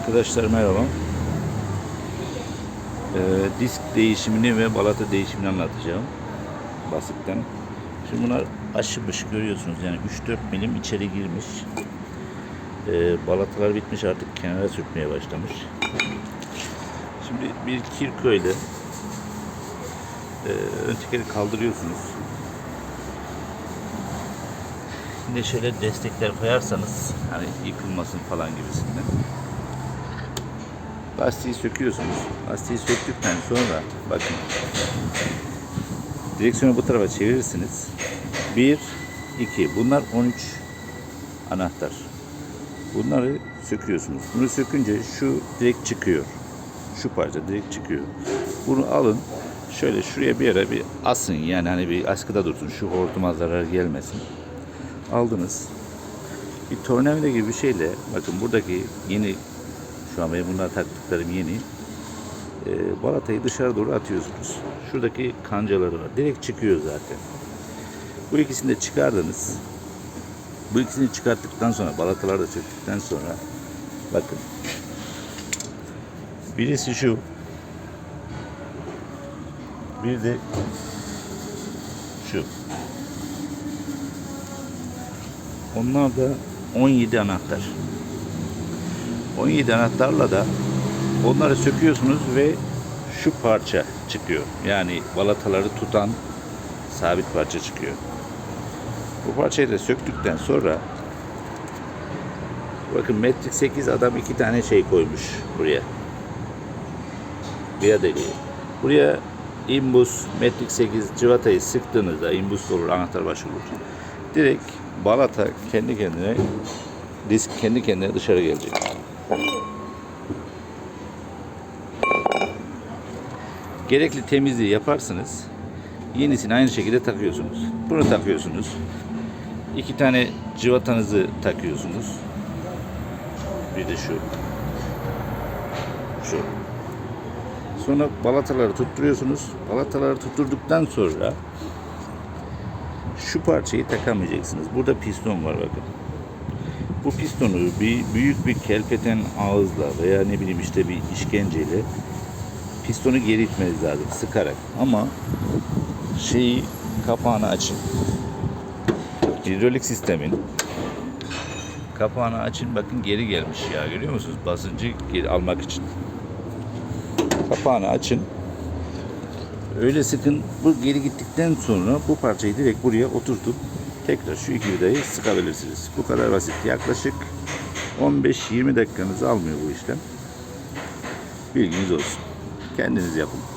Arkadaşlar merhaba. Ee, disk değişimini ve balata değişimini anlatacağım. Basitten. Şimdi bunlar aşımış görüyorsunuz yani 3-4 milim içeri girmiş. Ee, balatalar bitmiş artık kenara sürtmeye başlamış. Şimdi bir kirko ile e, ön tekeri kaldırıyorsunuz. Yine şöyle destekler koyarsanız hani yıkılmasın falan gibisinden. Lastiği söküyorsunuz. Lastiği söktükten sonra bakın direksiyonu bu tarafa çevirirsiniz. 1 2 bunlar 13 anahtar. Bunları söküyorsunuz. Bunu sökünce şu direkt çıkıyor. Şu parça direkt çıkıyor. Bunu alın. Şöyle şuraya bir yere bir asın. Yani hani bir askıda dursun. Şu hortuma zarar gelmesin. Aldınız. Bir tornavida gibi bir şeyle bakın buradaki yeni şu an benim bunlar taktıklarım yeni. E, balatayı dışarı doğru atıyorsunuz. Şuradaki kancaları var. Direkt çıkıyor zaten. Bu ikisini de çıkardınız. Bu ikisini çıkarttıktan sonra balataları da söktükten sonra bakın. Birisi şu. Bir de şu. Onlar da 17 anahtar. 17 anahtarla da onları söküyorsunuz ve şu parça çıkıyor. Yani balataları tutan sabit parça çıkıyor. Bu parçayı da söktükten sonra bakın metrik 8 adam iki tane şey koymuş buraya. Bir deliği. Buraya imbus metrik 8 cıvatayı sıktığınızda imbus olur anahtar başı olur. Direkt balata kendi kendine disk kendi kendine dışarı gelecek. Gerekli temizliği yaparsınız. Yenisini aynı şekilde takıyorsunuz. Bunu takıyorsunuz. İki tane cıvatanızı takıyorsunuz. Bir de şu. Şu. Sonra balataları tutturuyorsunuz. Balataları tutturduktan sonra şu parçayı takamayacaksınız. Burada piston var bakın. Bu pistonu bir büyük bir kelpeten ağızla veya ne bileyim işte bir işkenceyle pistonu geri itmeniz lazım sıkarak. Ama şeyi kapağını açın. Hidrolik sistemin kapağını açın bakın geri gelmiş ya görüyor musunuz? Basıncı geri almak için. Kapağını açın. Öyle sıkın bu geri gittikten sonra bu parçayı direkt buraya oturtup tekrar şu iki vidayı sıkabilirsiniz. Bu kadar basit. Yaklaşık 15-20 dakikanızı almıyor bu işlem. Bilginiz olsun. Kendiniz yapın.